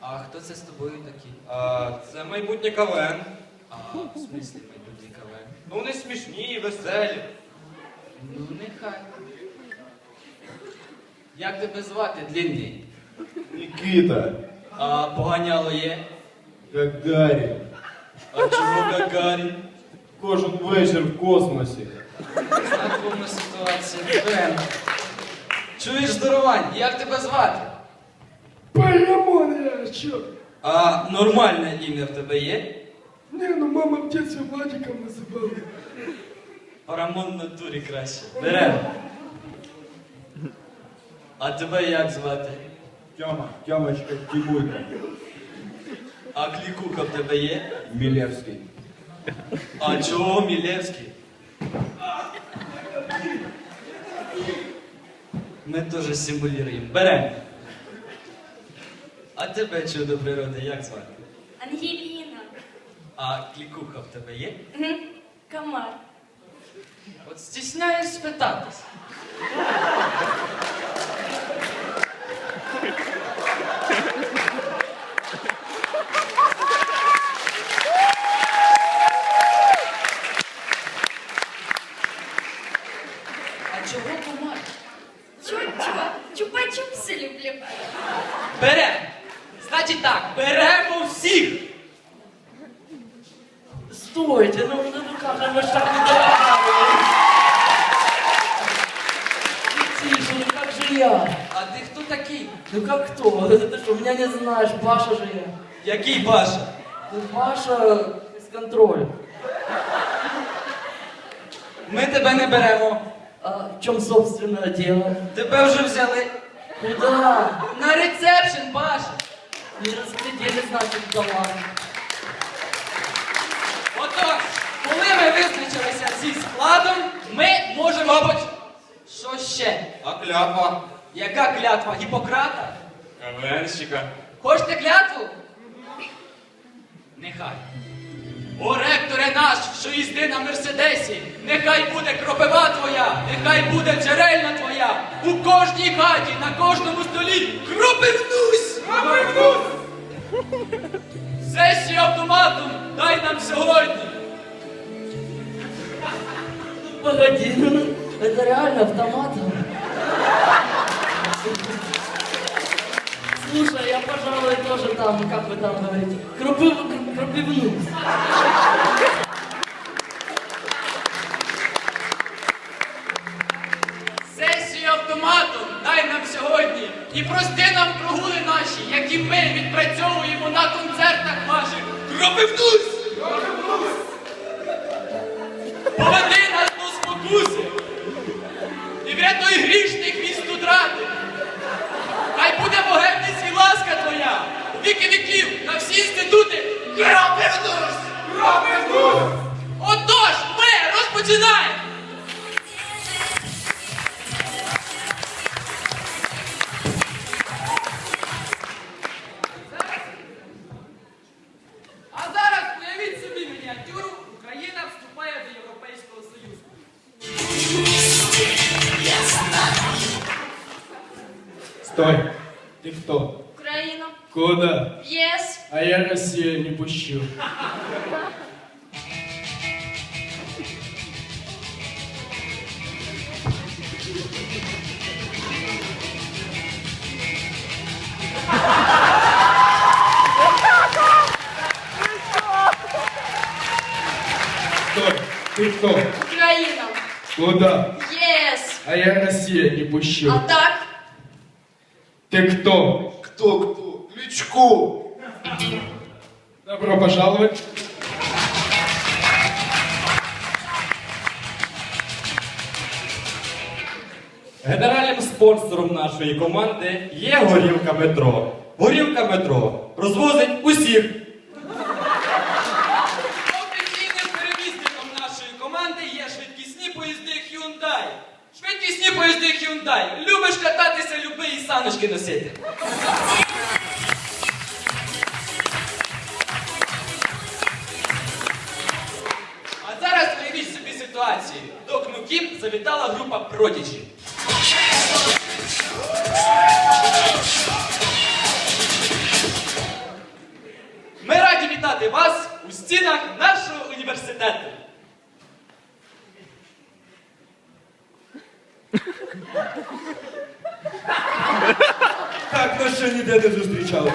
А хто це з тобою такий? А, це майбутнє КВН. А, в смислі майбутній КВН? Ну вони смішні, і веселі. Ну, нехай. Як тебе звати, длинний? Никита, А поганяло є? Гагарин. А чого Гагарін? Кожен вечір в космосі. Знакома ситуація. Беремо. Чуєш здоровань, як тебе звати? Пальмон я, чё? А нормальне ім'я в тебе є? Не, ну мама в детстве Владиком называла. Парамон на турі краще. Беремо. А тебе як звати? Тьома, Тьомочка, Тимуйка. А клікуха в тебе є? Милевский. А чого Мілєвський? Ми теж символюємо. Беремо. А тебе чудо природи як звати? Ангеліна. А клікуха в тебе є? Мгм. Комар. От стісняєш спитатись. А чого комар? Чо-чо? Чупа-чупси люблю. Беремо. Значить так, беремо всіх. Стойте, ну, ну, ну как же мы ж так не договаривались? Тише, ну как же я? А ти хто такий? Ну как кто? Ты что, меня не знаешь, Паша же я. Який Паша? Ну, Паша из контроля. Ми тебе не беремо. А в чем собственное дело? Тебе вже взяли. Куда? На рецепшн, Паша. Не разглядели, значит, дома. Отож, коли ми визначилися зі складом, ми можемо. Мабуть. Що ще? А клятва? Яка клятва? Гіппократа? КВНщика. Хочете клятву? Нехай. О, ректоре наш, що їзди на мерседесі, нехай буде кропива твоя, нехай буде джерельна твоя, у кожній хаті, на кожному столі кропивнусь! Кропивнусь! Сесію автоматом дай нам сьогодні. Погоди, это реально автоматом. Слушай, я, пожалуй, тоже там, как вы там говорите, крупив, крупивнусь. Сесію автоматом дай нам сьогодні і прости нам прогули наші, які ми відпрацьовуємо на концертах ваших. Кропивнусь! Поведи інститути. Кропивнусь! Кропивнусь! Отож, ми розпочинаємо! А зараз уявіть собі мініатюру, Україна вступає до Європейського Союзу. Стой. Ты кто? Україна. Куда? Єс. А я Россию не пущу. Ты кто? Україна. Куда? Єс. А я Россию не пущу. А так? Ты кто? Кто кто? Кличко. Добро пожаловать. Генеральним спонсором нашої команди є горілка метро. Горілка метро розвозить усіх. Офіційним перевізником нашої команди є швидкісні поїзди Hyundai. Швидкісні поїзди Hyundai. Любиш кататися, люби і саночки носити. Кім завітала група Продіджі. Ми раді вітати вас у стінах нашого університету. Так нас ще ніде не зустрічали.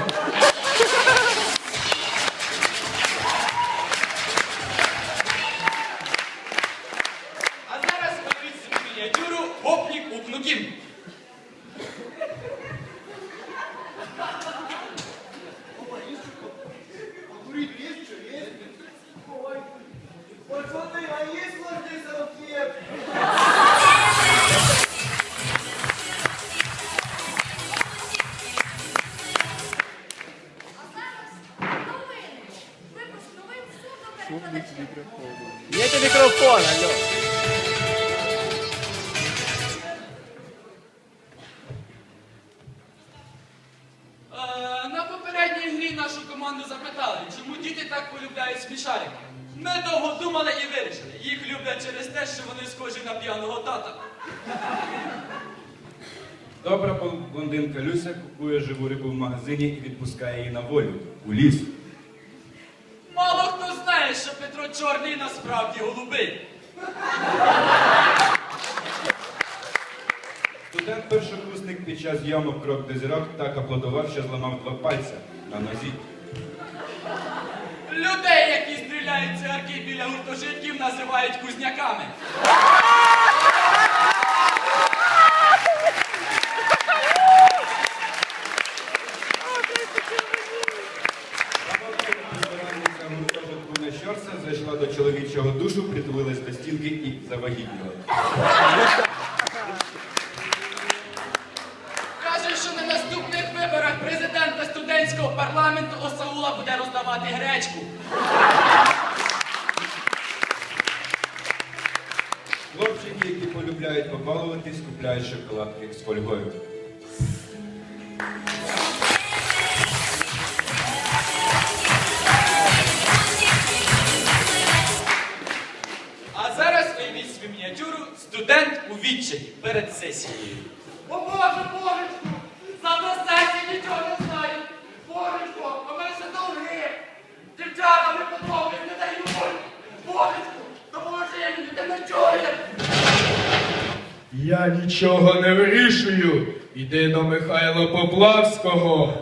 Новин суперперекладачів. Є мікрофон, алло. Так полюбляють смішарики. Ми довго думали і вирішили. Їх люблять через те, що вони схожі на п'яного тата. Добра блондинка Люся купує живу рибу в магазині і відпускає її на волю у ліс. Мало хто знає, що Петро Чорний насправді голубий. Студент першокурсник під час зйомок крок до зірок так аплодував, що зламав два пальця на нозі. Людей, стріляють цигарки біля гуртожитків, називають кузняками. Зайшла до чоловічого душу, притулилась до стінки і завагітніла. Каже, що на наступних виборах президента студентського парламенту Осаула буде роздавати гречку. Хлопчики, які полюбляють побалуватись, купляють шоколадки з фольгою. А зараз уявіть свою мініатюру студент у відчаї перед сесією. О Боже, Божечко! Завтра сесії нічого не знаю. Божечко, а мене ще довги. Дівчата не подобають, не дають. Божечко, допоможи мені, ти не чуєш. Я нічого не вирішую. Іди до Михайла Поплавського.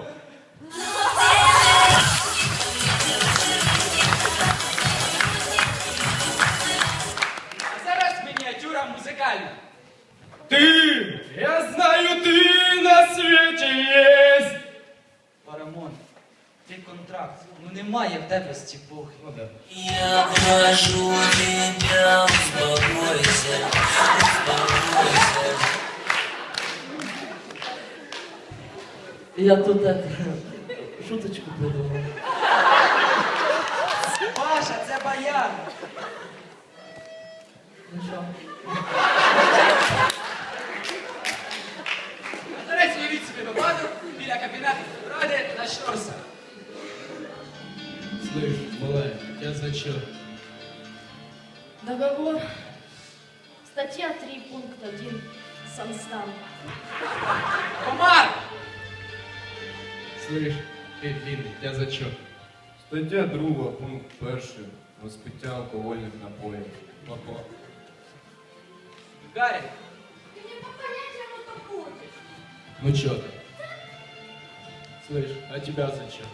А зараз мініатюра музикальна. Ти! Я знаю, ти на світі єсть! Парамон, ти контракт. Ну немає в тебе стіпухи. Я прошу Я тут это, шуточку придумав. Паша, це баян. Ну що? До речі, уявіть собі випадок біля кабінету ради на Щорса. Слышь, малая, я зачем? Договор. Статья 3, пункт 1. Санстан. Комар! Слышь, ты длинный, я зачем? Стаття 2, пункт 1. Розпиття алкогольних напоїв. Папа. Гаррі, Ты не по понятиям это будешь. Ну чё ты? Слышь, а тебя зачем?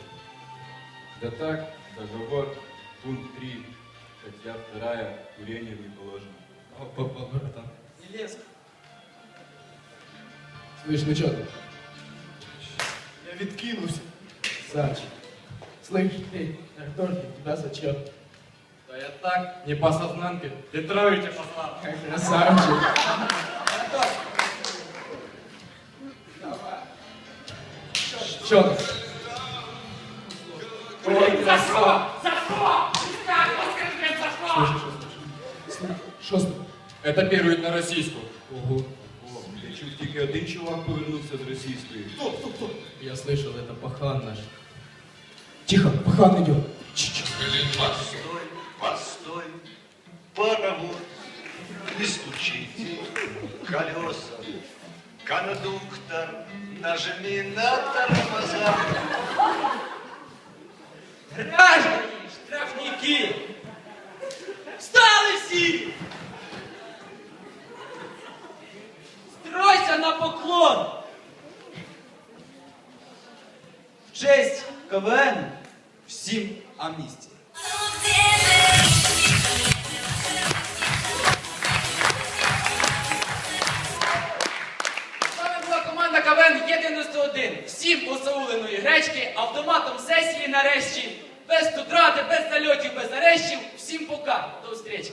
Да так, договор, пункт 3, стаття 2, курение не положено. О, папа, братан. не лез. Слышь, ну чё ты? відкинувся. Саш, слышь, ты, я тебя зачем? Да я так, не по сознанке. Петровича послал. Как красавчик. Что? Ой, за что? За что? Что? Что? Что? Это первый на российскую. Ого. О, я чув, тільки один чувак повернувся з російської. Я слышал, это пахан наш. Тихо, пахан идет. Постой, постой, паровоз, не стучите колеса. Кондуктор, нажми на тормоза. Граждані, штрафники! поклон! В честь КВН всім амністія. З вами була команда КВН Є91. Всім осауленої гречки, автоматом сесії нарешті, без тудрати, без зальотів, без арештів. Всім пока, до зустрічі.